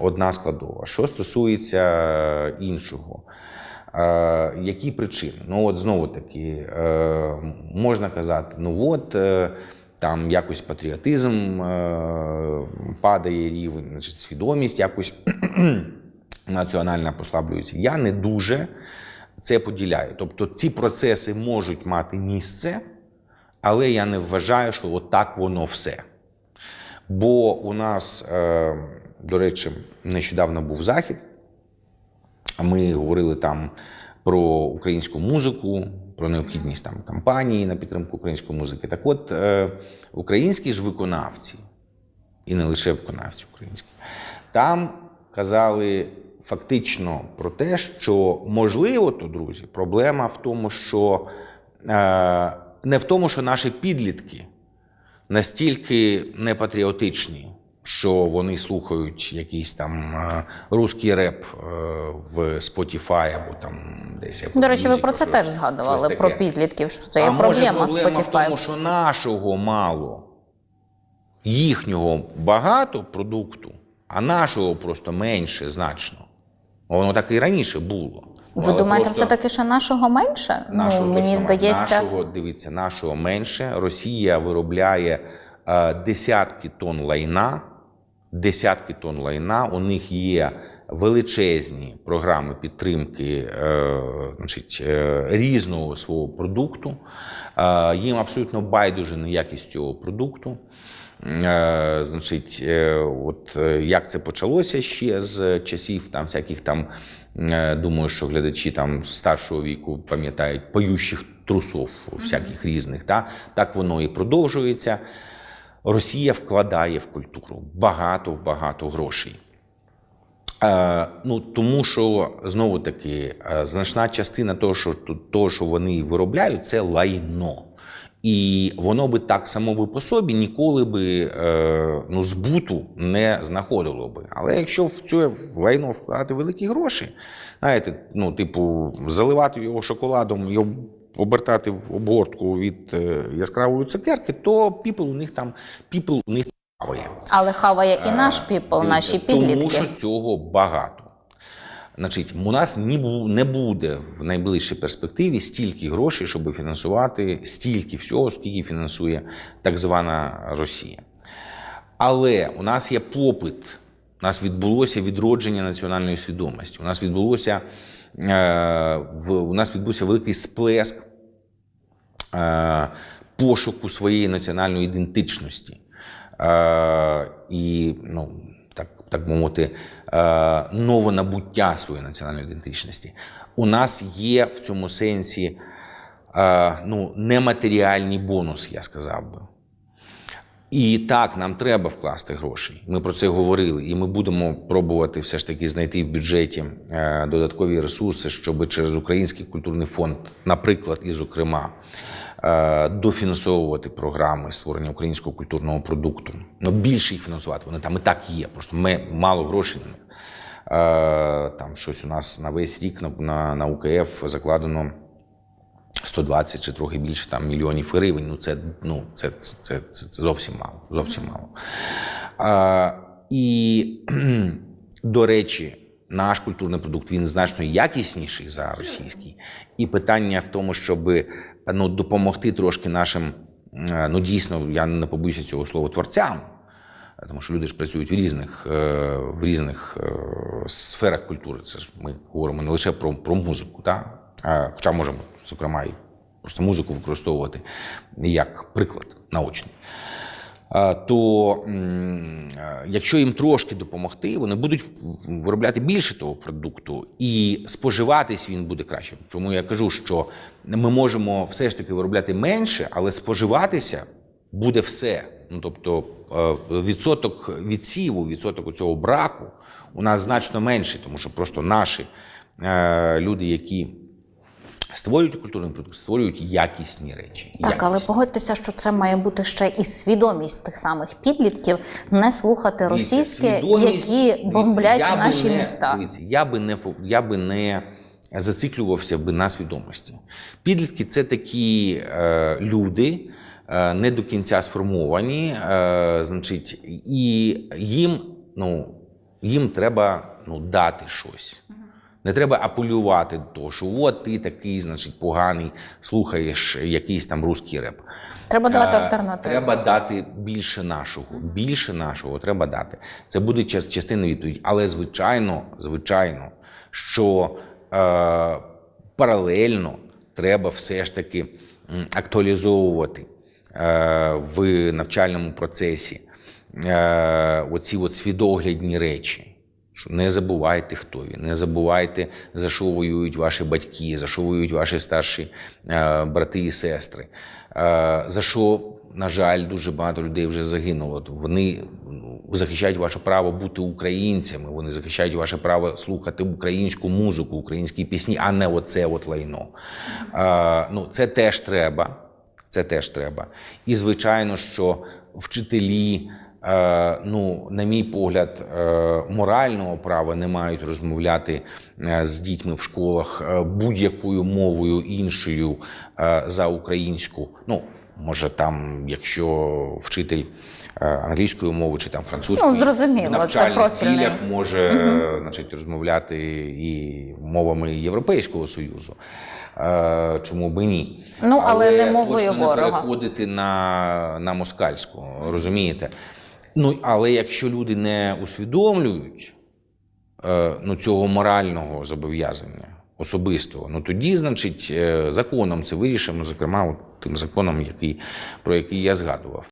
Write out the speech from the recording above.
одна складова. Що стосується е, іншого, е, які причини? Ну, от знову таки, е, можна казати, ну от. Там якось патріотизм падає рівень, значить, свідомість якось національна послаблюється. Я не дуже це поділяю. Тобто ці процеси можуть мати місце, але я не вважаю, що отак воно все. Бо у нас, до речі, нещодавно був захід. Ми говорили там про українську музику, про необхідність там кампанії на підтримку української музики. Так от, е, українські ж виконавці, і не лише виконавці українські, там казали фактично про те, що можливо, то, друзі, проблема в тому, що е, не в тому, що наші підлітки настільки непатріотичні, що вони слухають якийсь там е, русський реп е, в Spotify або там десь. Apple До речі, ви про це теж згадували про підлітків. Що це а є може, проблема з в Spotify. тому, що нашого мало, їхнього багато продукту, а нашого просто менше значно. Воно так і раніше було. Ви Але думаєте, все таки, що нашого менше? нашого ну мені точно здається, нашого, дивіться, нашого менше. Росія виробляє е, десятки тонн лайна, десятки тонн лайна. У них є величезні програми підтримки е, значить, е, різного свого продукту. Е, їм абсолютно байдуже на якість цього продукту. Е, значить, е, от е, як це почалося ще з часів там всяких там. Думаю, що глядачі там старшого віку пам'ятають поющих трусов всяких різних. Та? Так воно і продовжується. Росія вкладає в культуру багато багато грошей. Е, ну, тому що знову таки е, значна частина того, що, того, що вони виробляють, це лайно. І воно би так само би по собі ніколи би е, ну, збуту не знаходило би. Але якщо в це лайно вкладати великі гроші, знаєте, ну, типу, заливати його шоколадом об- обертати в обгортку від е, яскравої цукерки, то people у них там people у них хаває. але хаває і наш піпл, наші Тому що цього багато. Значить, у нас не буде в найближчій перспективі стільки грошей, щоб фінансувати стільки всього, скільки фінансує так звана Росія. Але у нас є попит, у нас відбулося відродження національної свідомості. У нас відбулося е, у нас відбувся великий сплеск е, пошуку своєї національної ідентичності. Е, і, ну, так, так би мовити, е, новонабуття своєї національної ідентичності. У нас є в цьому сенсі е, ну, нематеріальний бонус, я сказав би. І так, нам треба вкласти гроші. Ми про це говорили, і ми будемо пробувати все ж таки знайти в бюджеті е, додаткові ресурси, щоб через Український культурний фонд, наприклад, і зокрема, е, дофінансовувати програми створення українського культурного продукту. Ну, більше їх фінансувати. Вони там і так є. Просто ми мало грошей на них. Е, Там щось у нас на весь рік на, на УКФ закладено 120 чи трохи більше там мільйонів гривень. Ну це ну це, це, це, це, це зовсім мало. Зовсім мало. А, і до речі, наш культурний продукт він значно якісніший за російський. І питання в тому, щоб ну, допомогти трошки нашим, е, ну дійсно, я не побоюся цього слова творцям. Тому що люди ж працюють в різних, е, в різних е, сферах культури. Це ж ми говоримо не лише про, про музику, та? хоча можемо, зокрема, і просто музику використовувати як приклад наочний. То якщо їм трошки допомогти, вони будуть виробляти більше того продукту, і споживатись він буде краще. Чому я кажу, що ми можемо все ж таки виробляти менше, але споживатися буде все. Ну тобто е, відсоток відсіву, відсоток цього браку у нас значно менший, тому що просто наші е, люди, які створюють культурний продукт, створюють якісні речі. Так, але погодьтеся, що це має бути ще і свідомість тих самих підлітків не слухати російське, які бомблять я наші не- міста. Дивіться, я би не я би не зациклювався би на свідомості. Підлітки це такі е, люди, е, не до кінця сформовані, е, значить, і їм, ну. їм треба ну, дати щось. Не треба апелювати до того, що от ти такий, значить, поганий, слухаєш якийсь там русський реп. Треба давати Е, альтернативу. Треба дати більше нашого. Більше нашого треба дати. Це буде час- частина відповіді. Але звичайно, звичайно, що е, паралельно треба все ж таки актуалізовувати е, в навчальному процесі е, оці от свідоглядні речі. Що не забувайте, хто він, не забувайте, за що воюють ваші батьки, за що воюють ваші старші е, брати і сестри, е, за що, на жаль, дуже багато людей вже загинуло. Вони ну, захищають ваше право бути українцями, вони захищають ваше право слухати українську музику, українські пісні, а не оце от лайно. Е, ну, це теж треба. Це теж треба. І звичайно, що вчителі, ну, на мій погляд, е, морального права не мають розмовляти е, з дітьми в школах е, будь-якою мовою іншою е, за українську. Ну, може, там, якщо вчитель е, англійською мовою чи там французькою Ну, зрозуміло, в це навчальних профільний. цілях може е, значить, розмовляти і мовами Європейського Союзу. Е, Чому би ні? Ну, але не мовою не ворога. переходити на, на москальську, розумієте? Ну, але якщо люди не усвідомлюють е, ну, цього морального зобов'язання особистого, ну тоді, значить, е, законом це вирішимо, зокрема, от тим законом, який, про який я згадував.